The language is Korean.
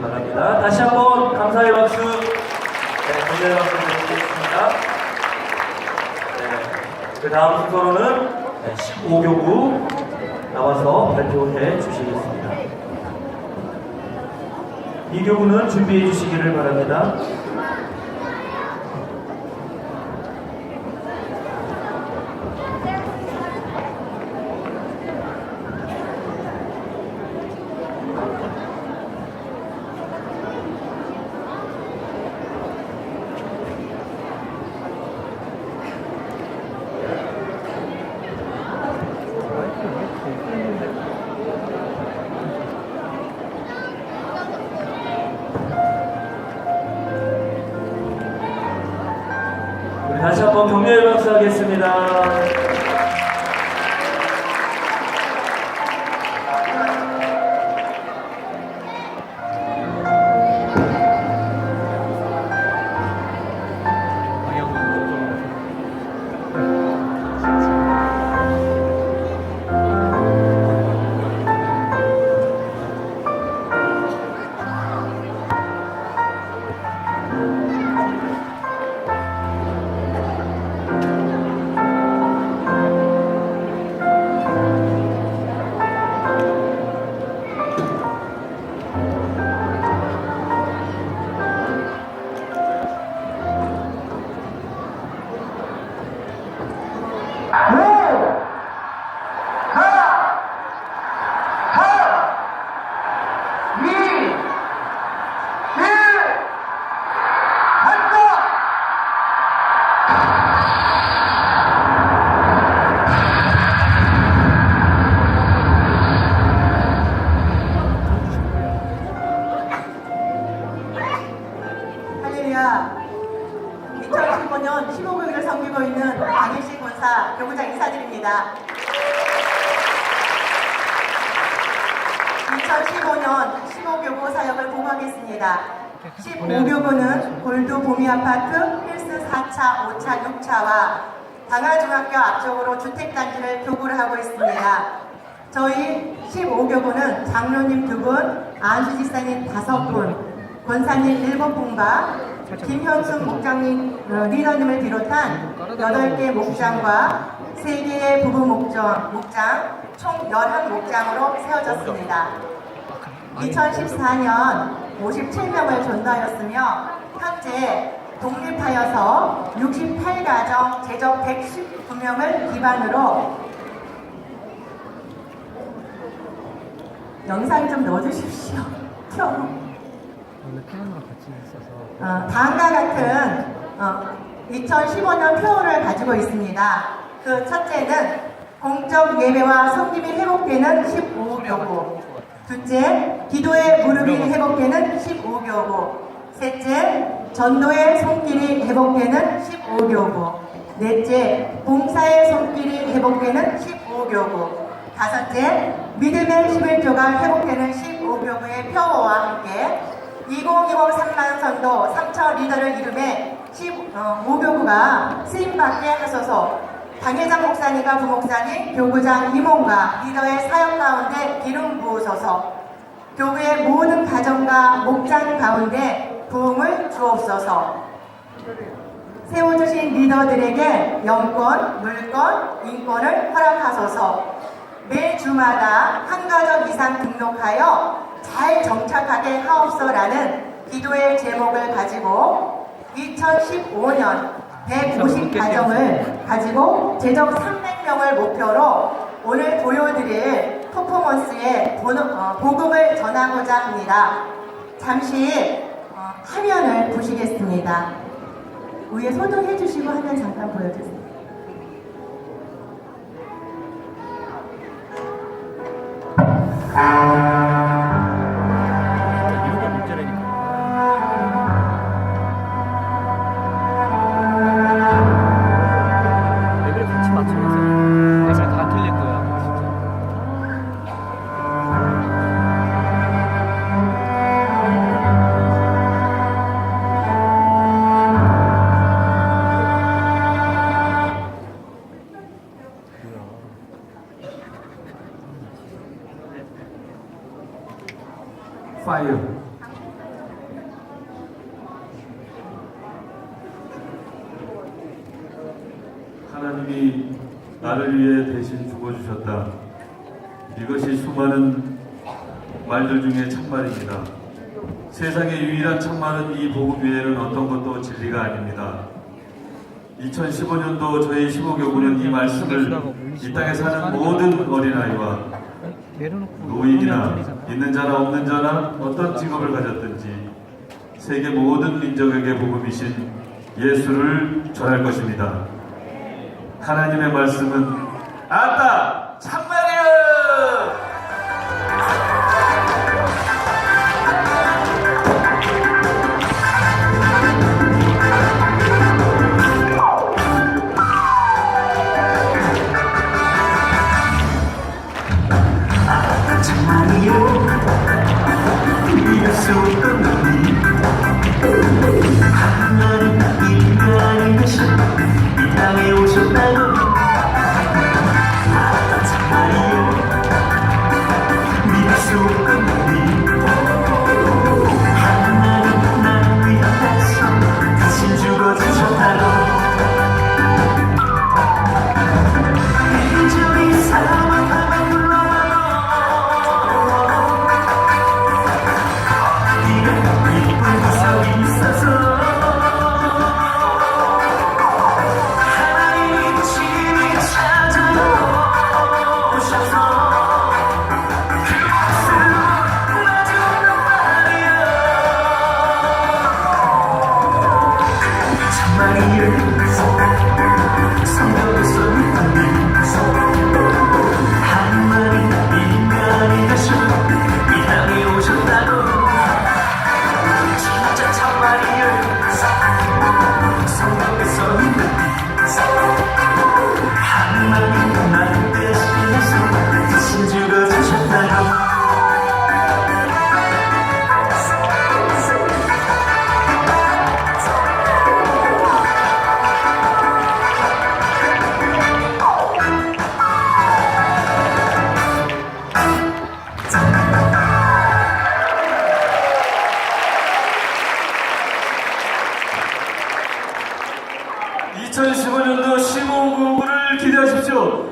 바랍니다. 다시 한번 감사의 박수, 네, 감사의 박수 드리겠습니다. 네, 그 다음 순서로는 네, 15교구 나와서 발표해 주시겠습니다. 이 교구는 준비해 주시기를 바랍니다. 다시 한번 격려의 박수 하겠습니다. 2015년 15교구 사역을 봉하겠습니다. 15교구는 골드 보미 아파트 힐스 4차, 5차, 6차와 방화중학교 앞쪽으로 주택단지를 교구를 하고 있습니다. 저희 15교구는 장로님 두 분, 안수 집사님 다섯 분, 권사님 일곱 분과 김현숙 목장님 어, 리더님을 비롯한 여덟 개 목장과 세 개의 부부 목장, 목장 총 11목장으로 세워졌습니다. 2014년 57명을 전도하였으며 현재 독립하여서 68가정 제적 119명을 기반으로 영상 좀 넣어주십시오. 원래 피아노랑 같이 있어서 어, 다음과 같은 어, 2015년 표어를 가지고 있습니다. 그 첫째는 공적 예배와 성김이 회복되는 15교구. 둘째, 기도의 무릎이 회복되는 15교구. 셋째, 전도의 손길이 회복되는 15교구. 넷째, 봉사의 손길이 회복되는 15교구. 다섯째, 믿음의 11조가 회복되는 15교구의 표어와 함께 2020 3만선도 3차 리더를 이름해 15교구가 쓰임받게 하소서 당회장 목사님과 부목사님, 교구장 임원과 리더의 사역 가운데 기름 부으소서 교구의 모든 가정과 목장 가운데 부흥을 주옵소서. 세워주신 리더들에게 영권, 물권, 인권을 허락하소서. 매 주마다 한 가정 이상 등록하여 잘 정착하게 하옵소라는 기도의 제목을 가지고 2015년 150 가정을 가지고 제적 300명을 목표로 오늘 보여드릴 퍼포먼스에 보- 어, 복음을 전하고자 합니다. 잠시 어, 화면을 보시겠습니다. 위에 소독해 주시고 화면 잠깐 보여주세요. 이 하여 하나님이 나를 위해 대신 죽어주셨다. 이것이 수많은 말들 중에 참말입니다. 세상의 유일한 참말은 이 복음 외에는 어떤 것도 진리가 아닙니다. 2015년도 저희 15교구는 이 말씀을 이 땅에 사는 모든 어린아이와 내려놓고 노인이나. 있는 자나 없는 자나 어떤 직업을 가졌든지 세계 모든 민족에게 복음이신 예수를 전할 것입니다. 하나님의 말씀은 아따 2015년도 15구를 기대하십시오.